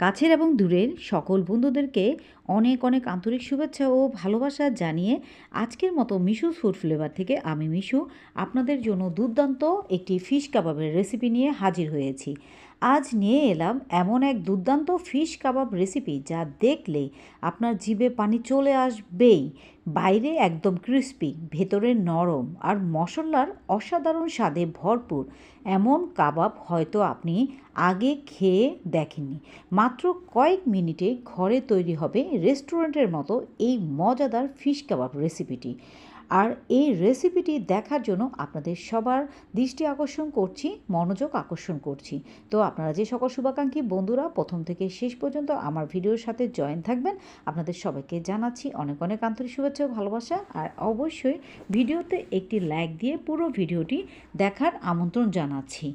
কাছের এবং দূরের সকল বন্ধুদেরকে অনেক অনেক আন্তরিক শুভেচ্ছা ও ভালোবাসা জানিয়ে আজকের মতো মিশু ফুড ফ্লেভার থেকে আমি মিশু, আপনাদের জন্য দুর্দান্ত একটি ফিশ কাবাবের রেসিপি নিয়ে হাজির হয়েছি। আজ নিয়ে এলাম এমন এক দুর্দান্ত ফিশ কাবাব রেসিপি যা দেখলে আপনার জিভে পানি চলে আসবেই। বাইরে একদম ক্রিস্পি ভেতরে নরম আর মশলার অসাধারণ স্বাদে ভরপুর। এমন কাবাব হয়তো আপনি আগে খেয়ে দেখেননি। মাত্র কয়েক মিনিটে ঘরে তৈরি হবে রেস্টুরেন্টের মতো এই মজাদার ফিশ কাবাব রেসিপিটি আর এই রেসিপিটি দেখার জন্য আপনাদের সবার দৃষ্টি আকর্ষণ করছি, মনোযোগ আকর্ষণ করছি। তো আপনারা যে সকল শুভাকাঙ্ক্ষী বন্ধুরা প্রথম থেকে শেষ পর্যন্ত আমার ভিডিওর সাথে জয়েন থাকবেন, আপনাদের সবাইকে জানাচ্ছি অনেক অনেক আন্তরিক শুভেচ্ছা ভালোবাসা। আর অবশ্যই ভিডিওতে একটি লাইক দিয়ে পুরো ভিডিওটি দেখার আমন্ত্রণ জানাচ্ছি।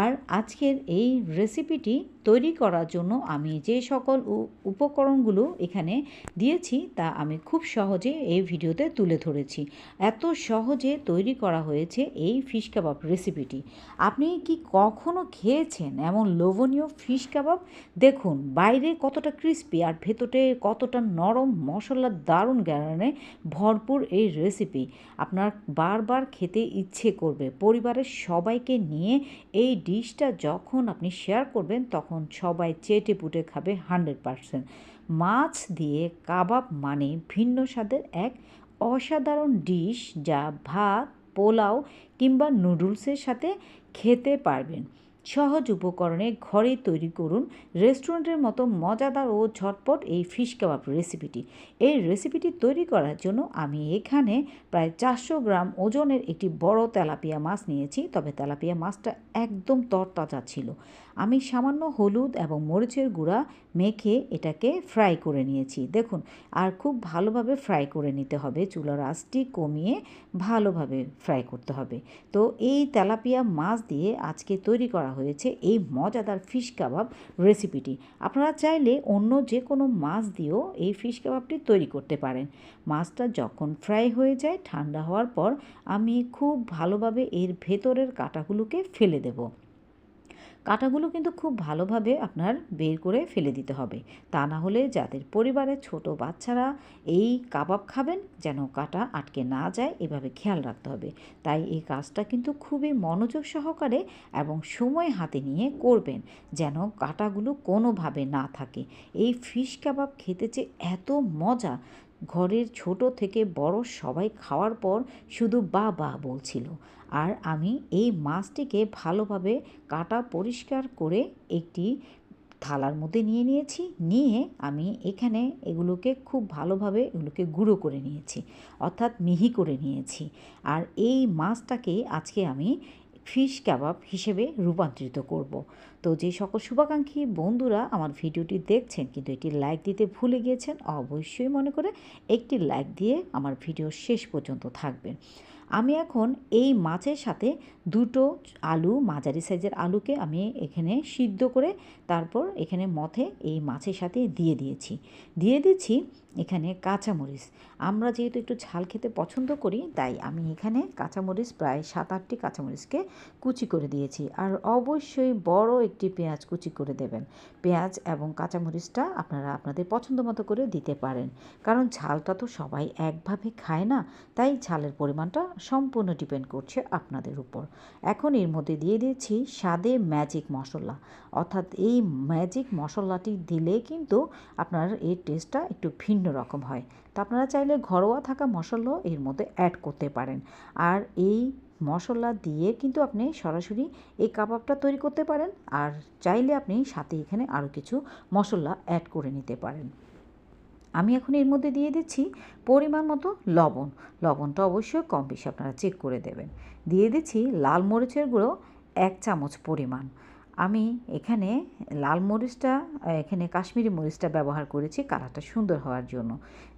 আর আজকের এই রেসিপিটি তৈরি করার জন্য আমি যে সকল উপকরণগুলো এখানে দিয়েছি তা আমি খুব সহজে এই ভিডিওতে তুলে ধরেছি। এত সহজে তৈরি করা হয়েছে এই ফিশ কাবাব রেসিপিটি আপনি কি কখনো খেয়েছেন এমন লোভনীয় ফিশ কাবাব? দেখুন, বাইরে কতটা ক্রিস্পি আর ভেতরে কতটা নরম মশলার দারুণ গ্যারানে ভরপুর এই রেসিপি আপনার বারবার খেতে ইচ্ছে করবে। পরিবারের সবাইকে নিয়ে এই ডিশটা যখন আপনি শেয়ার করবেন, তখন সবাই চেটে পুটে খাবে হান্ড্রেড পারসেন্ট। মাছ দিয়ে কাবাব মানে ভিন্ন স্বাদের এক অসাধারণ ডিশ যা ভাত, পোলাও কিংবা নুডলসের সাথে খেতে পারবেন। সহজ উপকরণে ঘরেই তৈরি করুন রেস্টুরেন্টের মতো মজাদার ও ঝটপট এই ফিশ কাবাব রেসিপিটি। এই রেসিপিটি তৈরি করার জন্য আমি এখানে প্রায় চারশো গ্রাম ওজনের একটি বড় তেলাপিয়া মাছ নিয়েছি, তবে তেলাপিয়া মাছটা একদম তরতাজা ছিল। আমি সামান্য হলুদ এবং মরিচের গুঁড়া মেখে এটাকে ফ্রাই করে নিয়েছি। দেখুন, আর খুব ভালোভাবে ফ্রাই করে নিতে হবে। চুলার আঁচটি কমিয়ে ভালোভাবে ফ্রাই করতে হবে। তো এই তেলাপিয়া মাছ দিয়ে আজকে তৈরি করা হয়েছে এই মজাদার ফিশ কাবাব রেসিপিটি। আপনারা চাইলে অন্য যে কোনো মাছ দিয়েও এই ফিশ কাবাবটি তৈরি করতে পারেন। মাছটা যখন ফ্রাই হয়ে যায়, ঠান্ডা হওয়ার পর আমি খুব ভালোভাবে এর ভেতরের কাটাগুলোকে ফেলে দেবো। কাঁটাগুলো কিন্তু খুব ভালোভাবে আপনার বের করে ফেলে দিতে হবে। তা না হলে যাদের পরিবারের ছোট বাচ্চারা এই কাবাব খাবেন, যেন কাটা আটকে না যায়, এভাবে খেয়াল রাখতে হবে। তাই এই কাজটা কিন্তু খুবই মনোযোগ সহকারে এবং সময় হাতে নিয়ে করবেন, যেন কাঁটাগুলো কোনোভাবে না থাকে। এই ফিশ কাবাব খেতে যে এত মজা ঘরের ছোট থেকে বড় সবাই খাওয়ার পর শুধু বা বা বলছিল। আর আমি এই মাছটিকে ভালোভাবে কাটা পরিষ্কার করে একটি থালার মধ্যে নিয়ে নিয়েছি। নিয়ে আমি এখানে এগুলোকে খুব ভালোভাবে এগুলোকে গুঁড়ো করে নিয়েছি, অর্থাৎ মিহি করে নিয়েছি। আর এই মাছটাকে আজকে আমি ফিশ কাবাব হিসেবে রূপান্তরিত করব। তো যে সকল শুভাকাঙ্ক্ষী বন্ধুরা আমার ভিডিওটি দেখছেন কিন্তু এটি লাইক দিতে ভুলে গিয়েছেন, অবশ্যই মনে করে একটি লাইক দিয়ে আমার ভিডিও শেষ পর্যন্ত থাকবেন আমি এখন এই মাছের সাথে দুটো আলু, মাঝারি সাইজের আলুকে আমি এখানে সিদ্ধ করে তারপর এখানে মথে এই মাছের সাথে দিয়ে দিয়েছি দিয়ে দিচ্ছি এখানে কাঁচামরিচ। আমরা যেহেতু একটু ঝাল খেতে পছন্দ করি, তাই আমি এখানে কাঁচামরিচ, প্রায় সাত আটটি কাঁচামরিচকে কুচি করে দিয়েছি। আর অবশ্যই বড় একটি পেঁয়াজ কুচি করে দেবেন। পেঁয়াজ এবং কাঁচামরিচটা আপনারা আপনাদের পছন্দ মতো করে দিতে পারেন। কারণ ঝালটা তো সবাই একভাবে খায় না, তাই ঝালের পরিমাণটা সম্পূর্ণ ডিপেন্ড করছে আপনাদের উপর। এখন এর মধ্যে দিয়ে দিয়েছি স্বাদে ম্যাজিক মশলা। অর্থাৎ এই ম্যাজিক মশলাটি দিলে কিন্তু আপনার এর টেস্টটা একটু ভিন্ন রকম হয়। তা আপনারা চাইলে ঘরোয়া থাকা মশলাও এর মধ্যে অ্যাড করতে পারেন। আর এই মশলা দিয়ে কিন্তু আপনি সরাসরি এই কাবাবটা তৈরি করতে পারেন। আর চাইলে আপনি সাথে এখানে আরও কিছু মশলা অ্যাড করে নিতে পারেন। আমি এখন এর মধ্যে দিয়ে দিচ্ছি পরিমাণ মতো লবণ। লবণটা অবশ্যই কম বেশি আপনারা চেক করে দেবেন। দিয়ে দিচ্ছি লাল মরিচের গুঁড়ো এক চামচ পরিমাণ। আমি এখানে লাল মরিচটা, এখানে কাশ্মীরি মরিচটা ব্যবহার করেছি, কালারটা সুন্দর হওয়ার জন্য।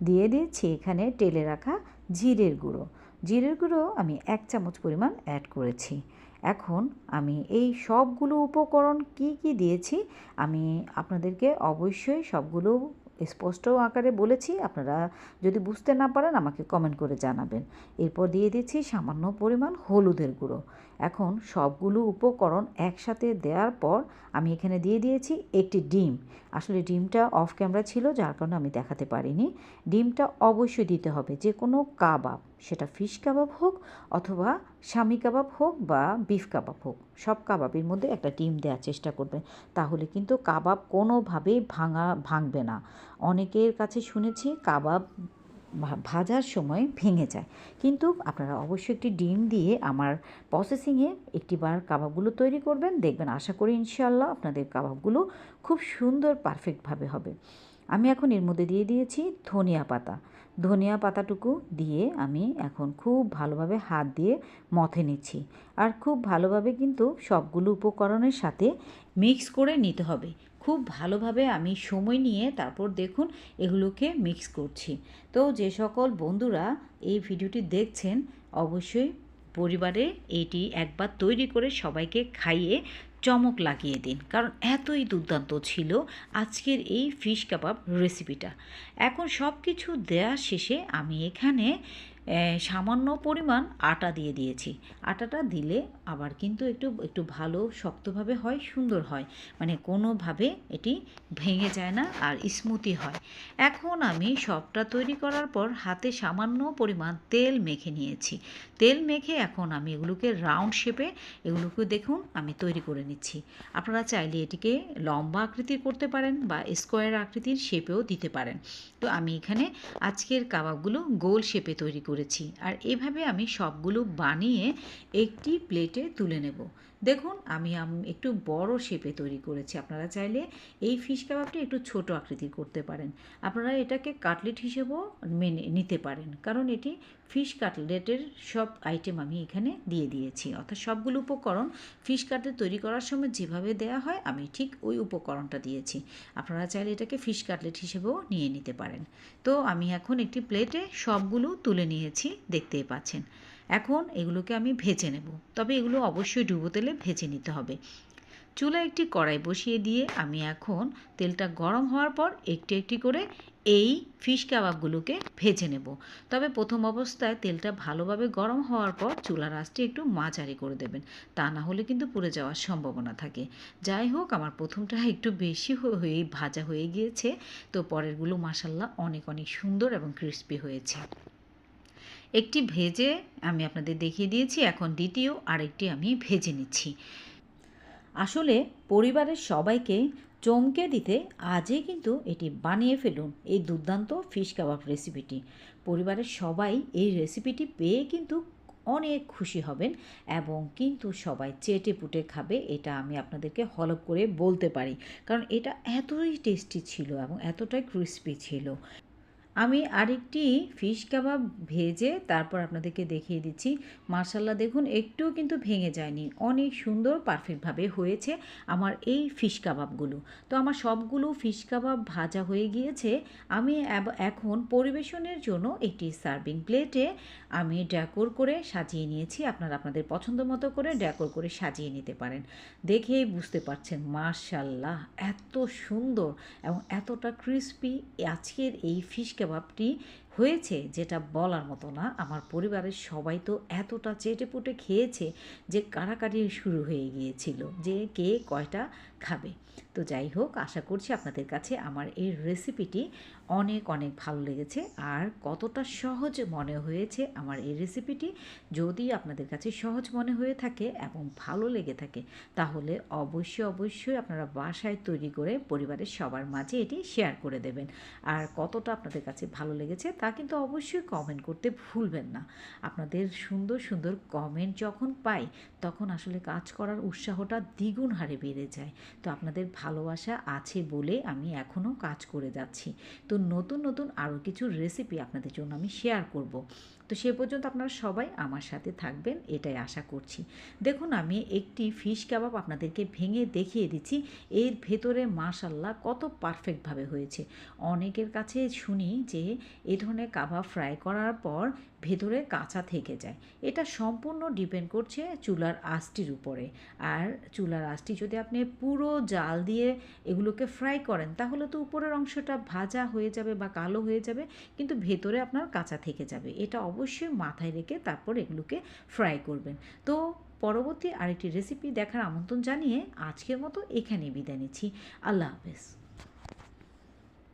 দিয়ে দিয়েছি এখানে টেলে রাখা জিরের গুঁড়ো। জিরের গুঁড়ো আমি এক চামচ পরিমাণ অ্যাড করেছি। এখন আমি এই সবগুলো উপকরণ কি কি দিয়েছি, আমি আপনাদেরকে অবশ্যই সবগুলো স্পষ্ট আকারে বলেছি। আপনারা যদি বুঝতে না পারেন, আমাকে কমেন্ট করে জানাবেন। এরপর দিয়ে দিচ্ছি সামান্য পরিমাণ হলুদের গুঁড়ো। এখন সবগুলো উপকরণ একসাথে দেওয়ার পর আমি এখানে দিয়ে দিয়েছি একটি ডিম। আসলে ডিমটা অফ ক্যামেরা ছিল, যার কারণে আমি দেখাতে পারিনি। ডিমটা অবশ্যই দিতে হবে, যে কোনো কাবাব, সেটা ফিশ কাবাব হোক অথবা স্বামী কাবাব হোক বা বিফ কাবাব হোক, সব কাবাবের মধ্যে একটা ডিম দেওয়ার চেষ্টা করবেন। তাহলে কিন্তু কাবাব কোনোভাবেই ভাঙা, ভাঙবে না। অনেকের কাছে শুনেছি কাবাব ভাজার সময় ভেঙে যায়। কিন্তু আপনারা অবশ্যই একটি ডিম দিয়ে আমার প্রসেসিংয়ে একটিবার কাবাবগুলো তৈরি করবেন। দেখবেন, আশা করি ইনশাল্লাহ আপনাদের কাবাবগুলো খুব সুন্দর পারফেক্টভাবে হবে। আমি এখন এর মধ্যে দিয়ে দিয়েছি ধনিয়া পাতা। ধনিয়া পাতাটুকু দিয়ে আমি এখন খুব ভালোভাবে হাত দিয়ে মথে নিচ্ছি। আর খুব ভালোভাবে কিন্তু সবগুলো উপকরণের সাথে মিক্স করে নিতে হবে। খুব ভালোভাবে আমি সময় নিয়ে তারপর দেখুন এগুলোকে মিক্স করছি। তো যে সকল বন্ধুরা এই ভিডিওটি দেখছেন, অবশ্যই পরিবারে এটি একবার তৈরি করে সবাইকে খাইয়ে চমক লাগিয়ে দিন। কারণ এতই দুর্দান্ত ছিল আজকের এই ফিশ কাবাব রেসিপিটা এখন সব কিছু দেওয়া শেষে আমি এখানে সামান্য পরিমাণ আটা দিয়ে দিয়েছি। আটাটা দিলে আবার কিন্তু একটু একটু ভালো শক্তভাবে হয়, সুন্দর হয়। মানে কোনোভাবে এটি ভেঙে যায় না আর স্মুথি হয়। এখন আমি সবটা তৈরি করার পর হাতে সামান্য পরিমাণ তেল মেখে নিয়েছি। তেল মেখে এখন আমি এগুলোকে রাউন্ড শেপে এগুলোকে দেখুন আমি তৈরি করে নিচ্ছি। আপনারা চাইলে এটিকে লম্বা আকৃতির করতে পারেন বা স্কোয়ার আকৃতির শেপেও দিতে পারেন। তো আমি এখানে আজকের কাবাবগুলো গোল শেপে তৈরি করেছি। আর এভাবে আমি সবগুলো বানিয়ে একটি প্লেটে তুলে নেব। দেখুন, আমি একটু বড় শেপে তৈরি করেছি। আপনারা চাইলে এই ফিশ কাবাবটি একটু ছোট আকৃতির করতে পারেন। আপনারা এটাকে কাটলেট হিসেবেও মেনে, নিতে পারেন। কারণ এটি ফিশ কাটলেটের সব আইটেম আমি এখানে দিয়ে দিয়েছি। অর্থাৎ সবগুলো উপকরণ ফিশ কাটলেট তৈরি করার সময় যেভাবে দেয়া হয়, আমি ঠিক ওই উপকরণটা দিয়েছি। আপনারা চাইলে এটাকে ফিশ কাটলেট হিসেবেও নিয়ে নিতে পারেন। তো আমি এখন একটি প্লেটে সবগুলো তুলে নিয়েছি, দেখতেই পাচ্ছেন। এখন এগুলোকে আমি ভেজে নেব। তবে এগুলো অবশ্যই ডুবো তেলে ভেজে নিতে হবে। চুলা একটি কড়াই বসিয়ে দিয়ে আমি এখন তেলটা গরম হওয়ার পর একটি একটি করে এই ফিশ কাবাবগুলোকে ভেজে নেব। তবে প্রথম অবস্থায় তেলটা ভালোভাবে গরম হওয়ার পর চুলার আঁচটি একটু মাঝারি করে দেবেন। তা না হলে কিন্তু পুড়ে যাওয়ার সম্ভাবনা থাকে। যাই হোক, আমার প্রথমটা একটু বেশি হয়ে ভাজা হয়ে গিয়েছে। তো পরেরগুলো মাসাল্লাহ অনেক অনেক সুন্দর এবং ক্রিস্পি হয়েছে। একটি ভেজে আমি আপনাদের দেখিয়ে দিয়েছি, এখন দ্বিতীয় আরেকটি আমি ভেজে নিচ্ছি। আসলে পরিবারের সবাইকে চমকে দিতে আজই কিন্তু এটি বানিয়ে ফেলুন এই দুর্দান্ত ফিশ কাবাব রেসিপিটি। পরিবারের সবাই এই রেসিপিটি পেয়ে কিন্তু অনেক খুশি হবেন এবং কিন্তু সবাই চেটে পুটে খাবে এটা আমি আপনাদেরকে হলপ করে বলতে পারি। কারণ এটা এতই টেস্টি ছিল এবং এতটাই ক্রিস্পি ছিল। আমি আরেকটি ফিশ কাবাব ভেজে তারপর আপনাদেরকে দেখিয়ে দিচ্ছি। মার্শাল্লাহ দেখুন, একটুও কিন্তু ভেঙে যায়নি। অনেক সুন্দর, পারফেক্টভাবে হয়েছে আমার এই ফিশ কাবাবগুলো। তো আমার সবগুলো ফিশ কাবাব ভাজা হয়ে গিয়েছে। আমি এখন পরিবেশনের জন্য একটি সার্ভিং প্লেটে আমি ড্যাকোর করে সাজিয়ে নিয়েছি। আপনারা আপনাদের পছন্দ মতো করে ড্যাকোর করে সাজিয়ে নিতে পারেন। দেখেই বুঝতে পারছেন মার্শাল্লাহ এত সুন্দর এবং এতটা ক্রিস্পি আজকের এই ফিশ কেবাবটি হয়েছে যেটা বলার মতো না। আমার পরিবারের সবাই তো এতটা চেটেপুটে খেয়েছে যে কারাকারি শুরু হয়ে গিয়েছিল যে কে কয়টা খাবে। তো যাই হোক, আশা করছি আপনাদের কাছে আমার এই রেসিপিটি অনেক অনেক ভালো লেগেছে। আর কতটা সহজ মনে হয়েছে আমার এই রেসিপিটি যদি আপনাদের কাছে সহজ মনে হয়ে থাকে এবং ভালো লেগে থাকে, তাহলে অবশ্যই অবশ্যই আপনারা বাসায় তৈরি করে পরিবারের সবার মাঝে এটি শেয়ার করে দেবেন। আর কতটা আপনাদের কাছে ভালো লেগেছে তা কিন্তু অবশ্যই কমেন্ট করতে ভুলবেন না। আপনাদের সুন্দর সুন্দর কমেন্ট যখন পাই, তখন আসলে কাজ করার উৎসাহটা দ্বিগুণ হারে বেড়ে যায়। তো আপনাদের ভালোবাসা আছে বলে আমি এখনও কাজ করে যাচ্ছি। তো নতুন নতুন আরও কিছু রেসিপি আপনাদের জন্য আমি শেয়ার করব। তো সে পর্যন্ত আপনারা সবাই আমার সাথে থাকবেন, এটাই আশা করছি। দেখুন, আমি একটি ফিশ কাবাব আপনাদেরকে ভেঙে দেখিয়ে দিচ্ছি। এর ভেতরে মাশাল্লাহ কত পারফেক্টভাবে হয়েছে। অনেকের কাছে শুনি যে এ ধরনের কাবাব ফ্রাই করার পর ভেতরে কাঁচা থেকে যায়। এটা সম্পূর্ণ ডিপেন্ড করছে চুলার আঁচটির উপরে। আর চুলার আঁচটি যদি আপনি পুরো জাল দিয়ে এগুলোকে ফ্রাই করেন, তাহলে তো উপরের অংশটা ভাজা হয়ে যাবে বা কালো হয়ে যাবে, কিন্তু ভেতরে আপনার কাঁচা থেকে যাবে। এটা অবশ্যই মাথায় রেখে তারপর এগুলোকে ফ্রাই করবেন। তো পরবর্তী আরেকটি রেসিপি দেখার আমন্ত্রণ জানিয়ে আজকের মতো এখানে বিদায় নিচ্ছি। আল্লাহ হাফেজ।